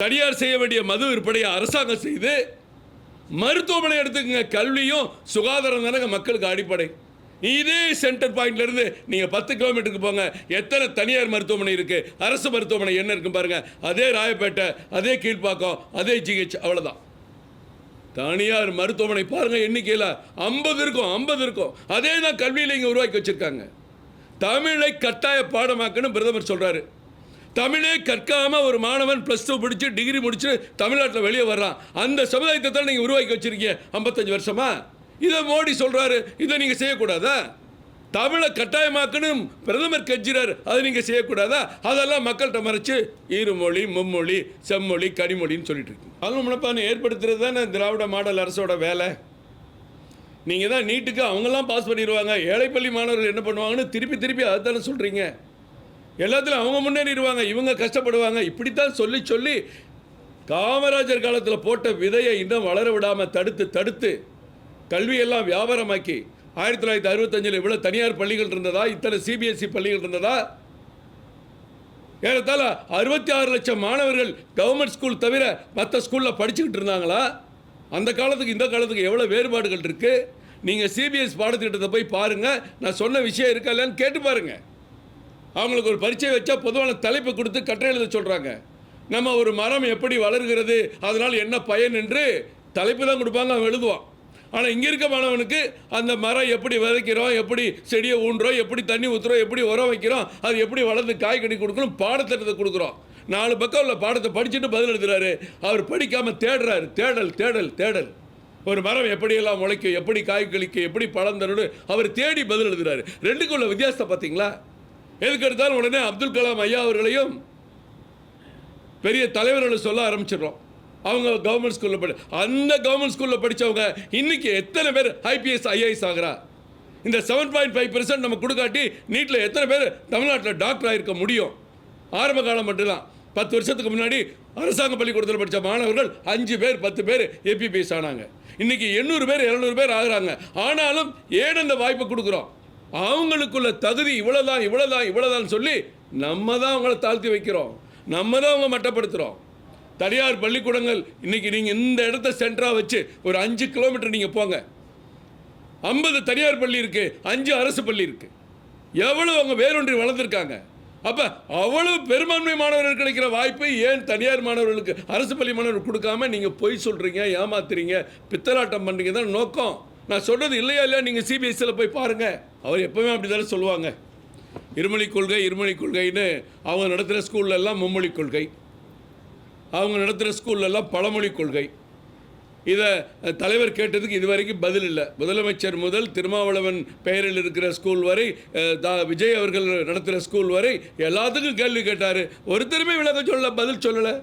தனியார் செய்ய வேண்டிய மது விற்பனையை அரசாங்கம் செய்து மருத்துவமனை எடுத்துக்கங்க கல்வியும் சுகாதாரம் தானங்க மக்களுக்கு அடிப்படை. இதே சென்டர் பாயிண்ட்லேருந்து நீங்கள் பத்து கிலோமீட்டருக்கு போங்க எத்தனை தனியார் மருத்துவமனை இருக்குது அரசு மருத்துவமனை என்ன இருக்கு பாருங்கள் அதே ராயப்பேட்டை அதே கீழ்ப்பாக்கம் அதே ஜிஹெச் அவ்வளோதான் தனியார் மருத்துவமனை பாருங்கள் எண்ணிக்கையில் ஐம்பது இருக்கும் ஐம்பது இருக்கும். அதே தான் கல்வியில் இங்கே உருவாக்கி வச்சிருக்காங்க. தமிழை கட்டாய பாடமாக்குன்னு பிரதமர் சொல்கிறாரு தமிழே கற்காமல் ஒரு மாணவன் ப்ளஸ் டூ முடிச்சு டிகிரி முடிச்சு தமிழ்நாட்டில் வெளியே வர்றான். அந்த சமுதாயத்தை தான் நீங்கள் உருவாக்கி வச்சிருக்கீங்க ஐம்பத்தஞ்சு வருஷமா? இதை மோடி சொல்கிறாரு இதை நீங்கள் செய்யக்கூடாதா? தமிழை கட்டாயமாக்கணும் பிரதமர் கெஞ்சிறாரு அதை நீங்கள் செய்யக்கூடாதா? அதெல்லாம் மக்கள்கிட்ட மறைச்சு இருமொழி மும்மொழி செம்மொழி கனிமொழின்னு சொல்லிட்டு இருக்கு. கல்வி முனப்பானை ஏற்படுத்துறது தானே திராவிட மாடல் அரசோட வேலை. நீங்கள் தான் நீட்டுக்கு அவங்கெல்லாம் பாஸ் பண்ணிடுவாங்க. ஏழைப்பள்ளி மாணவர்கள் என்ன பண்ணுவாங்கன்னு திருப்பி திருப்பி அதை தானே சொல்கிறீங்க எல்லாத்துலையும் அவங்க முன்னேறிடுவாங்க இவங்க கஷ்டப்படுவாங்க. இப்படித்தான் சொல்லி சொல்லி காமராஜர் காலத்தில் போட்ட விதையை இன்னும் வளர விடாமல் தடுத்து தடுத்து கல்வியெல்லாம் வியாபாரமாக்கி ஆயிரத்தி தொள்ளாயிரத்தி அறுபத்தஞ்சில் இவ்வளோ தனியார் பள்ளிகள் இருந்ததா? இத்தனை சிபிஎஸ்சி பள்ளிகள் இருந்ததா? ஏறத்தாழ அறுபத்தி ஆறு லட்சம் மாணவர்கள் கவர்மெண்ட் ஸ்கூல் தவிர மற்ற ஸ்கூலில் படிச்சுக்கிட்டு இருந்தாங்களா? அந்த காலத்துக்கு இந்த காலத்துக்கு எவ்வளோ வேறுபாடுகள் இருக்குது நீங்கள் சிபிஎஸ் பாடத்திட்டத்தை போய் பாருங்கள் நான் சொன்ன விஷயம் இருக்கா இல்லையான்னு கேட்டு பாருங்கள் அவங்களுக்கு ஒரு பரீட்சை வச்சா பொதுவான தலைப்பை கொடுத்து கட்டுரை எழுத சொல்கிறாங்க நம்ம ஒரு மரம் எப்படி வளர்கிறது அதனால் என்ன பயன் என்று தலைப்பு தான் கொடுப்பாங்க அவன் எழுதுவான். ஆனால் இங்கே இருக்க மாணவனுக்கு அந்த மரம் எப்படி விதைக்கிறோம் எப்படி செடியை ஊன்றோம் எப்படி தண்ணி ஊற்றுறோம் எப்படி உரம் வைக்கிறோம் அது எப்படி வளர்ந்து காய்கனி கொடுக்கணும் பாடத்திட்டத்தை கொடுக்குறோம். நாலு பக்கம் உள்ள பாடத்தை படிச்சுட்டு பதில் எழுதுறாரு. அவர் படிக்காமல் தேடுறாரு. தேடல் தேடல் தேடல். ஒரு மரம் எப்படியெல்லாம் முளைக்கும் எப்படி காய் கழிக்கும் எப்படி பழம் தரணும் அவர் தேடி பதில் எழுதுறாரு. ரெண்டுக்கும் உள்ள வித்தியாசத்தை பார்த்தீங்களா? எதுக்கு எடுத்தாலும் உடனே அப்துல் கலாம் ஐயா அவர்களையும் பெரிய தலைவர்களை சொல்ல ஆரம்பிச்சிடுறோம். அவங்க கவர்மெண்ட் ஸ்கூலில் படி அந்த கவர்மெண்ட் ஸ்கூலில் படித்தவங்க இன்றைக்கி எத்தனை பேர் ஐபிஎஸ் ஐஏஎஸ் ஆகிறா? இந்த செவன் பாயிண்ட் ஃபைவ் நம்ம கொடுக்காட்டி நீட்டில் எத்தனை பேர் தமிழ்நாட்டில் டாக்டர் ஆகிருக்க முடியும்? ஆரம்ப காலம் மட்டும்தான். பத்து வருஷத்துக்கு முன்னாடி அரசாங்க பள்ளிக்கூடத்தில் படித்த மாணவர்கள் அஞ்சு பேர் பத்து பேர் ஏபிபிஎஸ் ஆனாங்க. இன்றைக்கி எண்ணூறு பேர் இரநூறு பேர் ஆகிறாங்க. ஆனாலும் ஏன் அந்த வாய்ப்பை கொடுக்குறோம்? அவங்களுக்குள்ள தகுதி இவ்வளோதான் இவ்வளோதான் இவ்வளோதான் சொல்லி நம்ம தான் அவங்கள தாழ்த்தி வைக்கிறோம். நம்ம தான் அவங்க மட்டப்படுத்துகிறோம் தனியார் பள்ளிக்கூடங்கள் இன்றைக்கி நீங்கள் இந்த இடத்த சென்டராக வச்சு ஒரு அஞ்சு கிலோமீட்டர் நீங்கள் போங்க. ஐம்பது தனியார் பள்ளி இருக்குது அஞ்சு அரசு பள்ளி இருக்குது எவ்வளோ அவங்க வேறொன்றி வளர்ந்துருக்காங்க. அப்போ அவ்வளவு பெரும்பான்மை மாணவர்கள் கிடைக்கிற வாய்ப்பு ஏன் தனியார் மாணவர்களுக்கு அரசு பள்ளி மாணவர்கள் கொடுக்காம நீங்கள் பொய் சொல்கிறீங்க ஏமாத்துறீங்க பித்தலாட்டம் பண்ணுறீங்க தான் நோக்கம். நான் சொல்கிறது இல்லையா இல்லையா நீங்கள் சிபிஎஸ்சியில் போய் பாருங்கள் அவர் எப்பவுமே அப்படி தானே சொல்லுவாங்க. இருமொழி கொள்கை இருமொழி கொள்கைன்னு அவங்க நடத்துகிற ஸ்கூல்லெல்லாம் மும்மொழி கொள்கை. அவங்க நடத்துகிற ஸ்கூல்லெல்லாம் பழமொழி கொள்கை. இதை தலைவர் கேட்டதுக்கு இதுவரைக்கும் பதில் இல்லை. முதலமைச்சர் முதல் திருமாவளவன் பெயரில் இருக்கிற ஸ்கூல் வரை தா விஜய் அவர்கள் நடத்துகிற ஸ்கூல் வரை எல்லாத்துக்கும் கேள்வி கேட்டார். ஒருத்தருமே விளக்கம் சொல்ல பதில் சொல்லலை.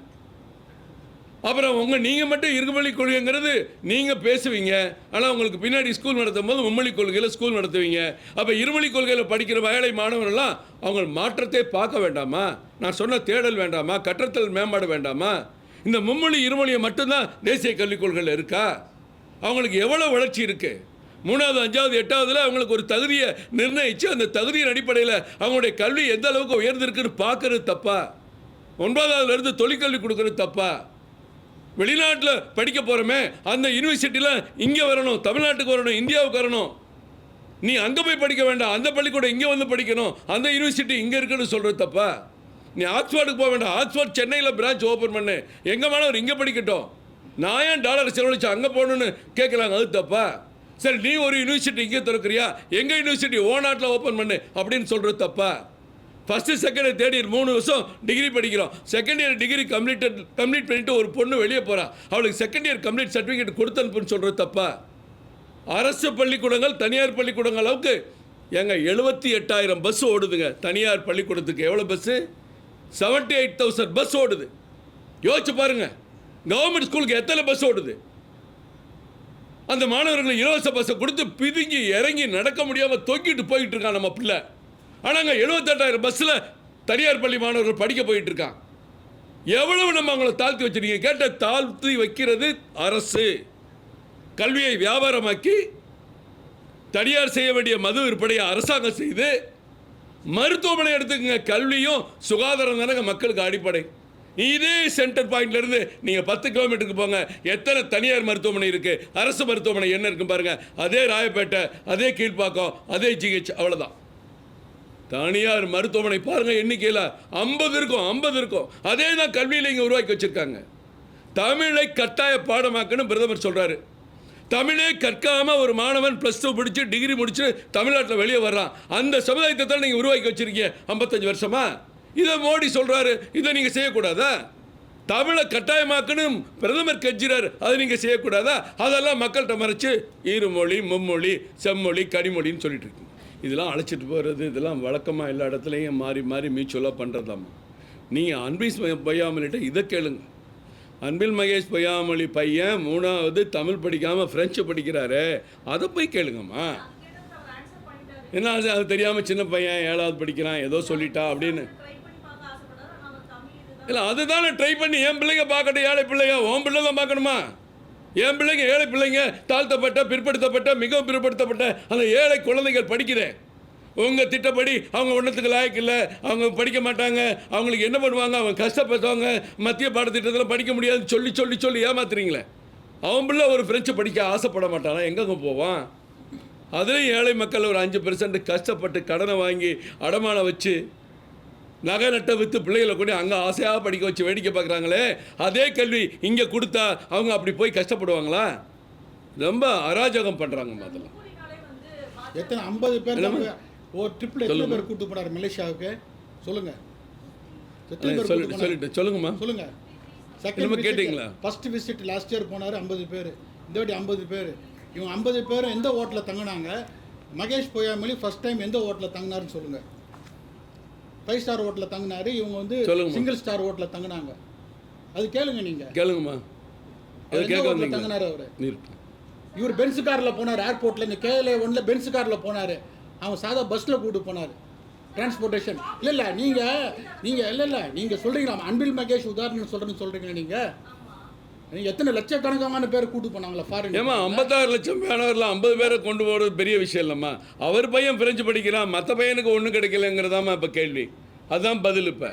அப்புறம் உங்கள் நீங்கள் மட்டும் இருமொழி கொள்கைங்கிறது நீங்கள் பேசுவீங்க. ஆனால் உங்களுக்கு பின்னாடி ஸ்கூல் நடத்தும் போது மும்மொழி கொள்கையில் ஸ்கூல் நடத்துவீங்க. அப்போ இருமொழி கொள்கையில் படிக்கிற வயலை மாணவர்கள்லாம் அவங்க மாற்றத்தை பார்க்க வேண்டாமா? நான் சொன்ன தேடல் வேண்டாமா? கற்றத்தல் மேம்பாடு வேண்டாமா? இந்த மும்மொழி இருமொழியை மட்டும்தான் தேசிய கல்விக் கொள்கையில் இருக்கா? அவங்களுக்கு எவ்வளோ வளர்ச்சி இருக்குது மூணாவது அஞ்சாவது எட்டாவதுல அவங்களுக்கு ஒரு தகுதியை நிர்ணயித்து அந்த தகுதியின் அடிப்படையில் அவங்களுடைய கல்வி எந்த அளவுக்கு உயர்ந்திருக்குன்னு பார்க்கறது தப்பா? ஒன்பதாவதுலேருந்து தொழிற்கல்வி கொடுக்கறது தப்பா? வெளிநாட்டில் படிக்க போகிறோமே அந்த யூனிவர்சிட்டியில் இங்கே வரணும் தமிழ்நாட்டுக்கு வரணும் இந்தியாவுக்கு வரணும். நீ அங்கே போய் படிக்க வேண்டாம் அந்த பள்ளிக்கூடம் இங்கே வந்து படிக்கணும் அந்த யூனிவர்சிட்டி இங்கே இருக்குன்னு சொல்கிறது தப்பா? நீ ஆக்ஸ்ஃபோர்டுக்கு போக வேண்டாம் ஆக்ஸ்ஃபோர்ட் சென்னையில் பிரான்ச் ஓப்பன் பண்ணு. எங்கள் மாணவர் இங்கே படிக்கட்டும். நான் ஏன் டாலர் செலவழிச்சு அங்கே போகணுன்னு கேட்குறாங்க அது தப்பா? சரி நீ ஒரு யூனிவர்சிட்டி இங்கே திறக்கிறியா? எங்கள் யூனிவர்சிட்டி ஓ நாட்டில் ஓப்பன் பண்ணு அப்படின்னு சொல்கிறது தப்பா? First second year third year மூணு வருஷம் டிகிரி படிக்கிறோம். Second year degree completed complete பண்ணிட்டு ஒரு பொண்ணு வெளியே போகிறா அவளுக்கு செகண்ட் இயர் கம்ப்ளீட் சர்டிஃபிகேட் கொடுத்து அனுப்புன்னு சொல்கிறது தப்பா? அரசு பள்ளிக்கூடங்கள் தனியார் பள்ளிக்கூடங்கள் அளவுக்கு ஏங்க எழுபத்தி எட்டாயிரம் பஸ் ஓடுதுங்க. தனியார் பள்ளிக்கூடத்துக்கு எவ்வளோ bus seventy eight thousand bus ஓடுது. யோசிச்சு பாருங்கள் கவர்மெண்ட் ஸ்கூலுக்கு எத்தனை பஸ் ஓடுது? அந்த மாணவர்களுக்கு இலவச பஸ்ஸை கொடுத்து பிதுங்கி இறங்கி நடக்க முடியாமல் தூக்கிட்டு போயிட்டு இருக்கான் நம்ம பிள்ளை. ஆனாங்க எழுபத்தெட்டாயிரம் பஸ்ஸில் தனியார் பள்ளி மாணவர்கள் படிக்க போயிட்டு இருக்கான் எவ்வளவு நம்ம அவங்கள தாழ்த்தி வச்சிருக்கீங்க? கேட்ட தாழ்த்தி வைக்கிறது அரசு. கல்வியை வியாபாரமாக்கி தனியார் செய்ய வேண்டிய மது விற்பனையை அரசாங்கம் செய்து மருத்துவமனை எடுத்துக்கங்க. கல்வியும் சுகாதாரம் தானங்க மக்களுக்கு அடிப்படை. இதே சென்டர் பாயிண்ட்லேருந்து நீங்கள் பத்து கிலோமீட்டருக்கு போங்க. எத்தனை தனியார் மருத்துவமனை இருக்குது அரசு மருத்துவமனை என்ன இருக்கு பாருங்கள் அதே ராயப்பேட்டை அதே கீழ்ப்பாக்கம் அதே ஜிஹெச் அவ்வளோதான் தனியார் மருத்துவமனை பாருங்க எண்ணிக்கையில் ஐம்பது இருக்கும் ஐம்பது இருக்கும். அதே தான் கல்வியில் இங்கே உருவாக்கி வச்சுருக்காங்க. தமிழை கட்டாய பாடமாக்குன்னு பிரதமர் சொல்கிறாரு தமிழே கற்காமல் ஒரு மாணவன் ப்ளஸ் டூ முடிச்சு டிகிரி முடிச்சு தமிழ்நாட்டில் வெளியே வர்றான். அந்த சமுதாயத்தை தான் நீங்கள் உருவாக்கி வச்சிருக்கீங்க ஐம்பத்தஞ்சு வருஷமா? இதை மோடி சொல்கிறாரு இதை நீங்கள் செய்யக்கூடாதா? தமிழை கட்டாயமாக்கணும் பிரதமர் கெஞ்சிறார் அதை நீங்கள் செய்யக்கூடாதா? அதெல்லாம் மக்கள்கிட்ட மறைச்சு இருமொழி மும்மொழி செம்மொழி கனிமொழின்னு சொல்லிட்டு இருக்கீங்க இதெல்லாம் அழைச்சிட்டு போகிறது இதெல்லாம் வழக்கமாக எல்லா இடத்துலையும் மாறி மாறி மியூச்சுவலாக பண்ணுறதாம்மா நீங்கள் அன்பீஸ் பொய்யாமலிட்ட இதை கேளுங்க. அன்பில் மகேஷ் பொய்யாமொழி பையன் மூணாவது தமிழ் படிக்காமல் ஃப்ரெஞ்சு படிக்கிறாரு அதை போய் கேளுங்கம்மா. என்ன அது அது தெரியாமல் சின்ன பையன் ஏழாவது படிக்கிறான் ஏதோ சொல்லிட்டா அப்படின்னு. இல்லை அதுதானே ட்ரை பண்ணி என் பிள்ளைங்க பார்க்கட்டும் ஏழை பிள்ளைங்க உன் பிள்ளை தான் பார்க்கணுமா? என் பிள்ளைங்க ஏழை பிள்ளைங்க தாழ்த்தப்பட்ட பிற்படுத்தப்பட்ட மிகவும் பிற்படுத்தப்பட்ட அந்த ஏழை குழந்தைகள் படிக்கிறேன். உங்கள் திட்டப்படி அவங்க ஒன்றத்துக்கு லாயக்கு இல்லை. அவங்க படிக்க மாட்டாங்க. அவங்களுக்கு என்ன பண்ணுவாங்க? அவங்க கஷ்டப்படுறவங்க மத்திய பாடத்திட்டத்தில் படிக்க முடியாதுன்னு சொல்லி சொல்லி சொல்லி ஏமாத்துறீங்களே. அவன் பிள்ளை ஒரு ஃப்ரெஞ்சு படிக்க ஆசைப்பட மாட்டானா? எங்கெங்க போவான்? அதுலேயும் ஏழை மக்கள் ஒரு அஞ்சு பெர்சன்ட் கஷ்டப்பட்டு கடனை வாங்கி அடமானம் வச்சு நகை நட்டை விற்று பிள்ளைகளை கொண்டு அங்கே ஆசையாக படிக்க வச்சு வேடிக்கை பார்க்குறாங்களே? அதே கல்வி இங்கே கொடுத்தா அவங்க அப்படி போய் கஷ்டப்படுவாங்களா? ரொம்ப அராஜகம் பண்ணுறாங்க அதெல்லாம் எத்தனை ஐம்பது பேர் ஒரு ட்ரிப்பில் எத்தனை பேர் கூட்டு போனார் மலேசியாவுக்கு? சொல்லுங்க? சொல்லிட்டு சொல்லுங்கம்மா சொல்லுங்க. என்னமோ கேட்டீங்களா? ஃபர்ஸ்ட் விசிட் லாஸ்ட் இயர் போனார் ஐம்பது பேர். இந்த வாட்டி ஐம்பது பேர். இவங்க ஐம்பது பேரும் எந்த ஹோட்டலில் தங்கினாங்க? மகேஷ் பொய்யாமொழி ஃபர்ஸ்ட் டைம் எந்த ஹோட்டலில் தங்கினாருன்னு சொல்லுங்க. ஃபைவ் ஸ்டார் ஹோட்டலில் தங்கினாரு. இவங்க வந்து. சிங்கிள் ஸ்டார் ஹோட்டலில் தங்கினாங்க. அது கேளுங்க நீங்க. கேளுங்கம்மா. தங்கினாரு அவரு? இவர் பென்ஸ் காரில் போனார் ஏர்போர்ட்டில் இந்த கேஎல்ஏ ஒன்றில் பென்ஸ் காரில் போனார். அவன் சாதா பஸ்ஸில் கூட்டு போனார். டிரான்ஸ்போர்ட்டேஷன் இல்லை இல்லை நீங்கள் நீங்கள் இல்லை இல்லை நீங்கள் சொல்கிறீங்களா அன்பில் மகேஷ் உதாரணம் சொல்கிறேன்னு சொல்கிறீங்களா நீங்கள் நீங்கள் எத்தனை லட்சக்கணக்கான பேர் கூட்டு போனாங்களா ஃபாரின் ஏமா ஐம்பத்தாறு லட்சம் மாணவர்ல ஐம்பது பேரை கொண்டு போகிறது பெரிய விஷயம் இல்லைம்மா. அவர் பையன் பிரெஞ்சு படிக்கிறான் மற்ற பையனுக்கு ஒன்றும் கிடைக்கலங்கிறதாம்மா இப்போ கேள்வி. அதுதான் பதில் இப்போ.